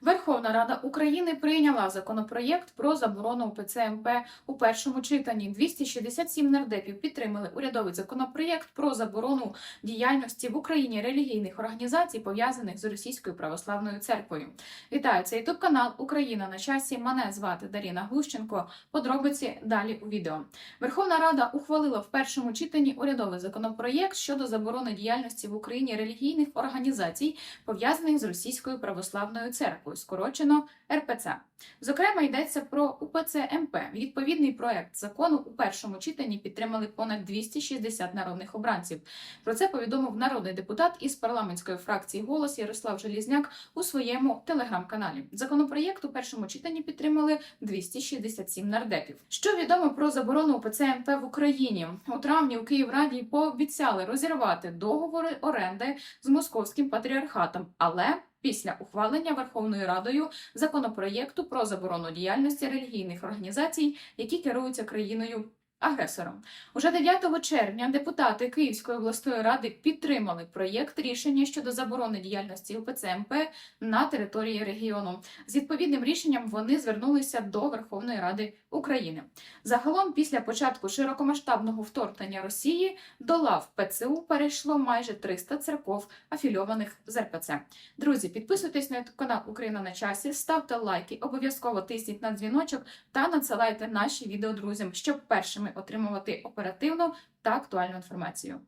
Верховна Рада України прийняла законопроєкт про заборону УПЦ МП у першому читанні. 267 нардепів підтримали урядовий законопроєкт про заборону діяльності в Україні релігійних організацій, пов'язаних з Російською православною церквою. Вітаю, це ютуб канал Україна на часі. Мене звати Даріна Глущенко. Подробиці далі у відео. Верховна Рада ухвалила в першому читанні урядовий законопроєкт щодо заборони діяльності в Україні релігійних організацій, пов'язаних з Російською православною церквою, скорочено РПЦ. Зокрема, йдеться про УПЦ МП. Відповідний проект закону у першому читанні підтримали понад 260 народних обранців. Про це повідомив народний депутат із парламентської фракції Голос Ярослав Желізняк у своєму телеграм-каналі. Законопроєкт у першому читанні підтримали 267 нардепів. Що відомо про заборону УПЦ МП в Україні? У травні у Київраді пообіцяли розірвати договори оренди з московським патріархатом, але Після ухвалення Верховною Радою законопроєкту про заборону діяльності релігійних організацій, які керуються країною агресором, уже 9 червня депутати Київської обласної ради підтримали проєкт рішення щодо заборони діяльності УПЦ МП на території регіону. З відповідним рішенням вони звернулися до Верховної Ради України. Загалом, після початку широкомасштабного вторгнення Росії до лав ПЦУ перейшло майже 300 церков, афільованих з РПЦ. Друзі, підписуйтесь на канал Україна на часі, ставте лайки, обов'язково тисніть на дзвіночок та надсилайте наші відео друзям, щоб першими отримувати оперативну та актуальну інформацію.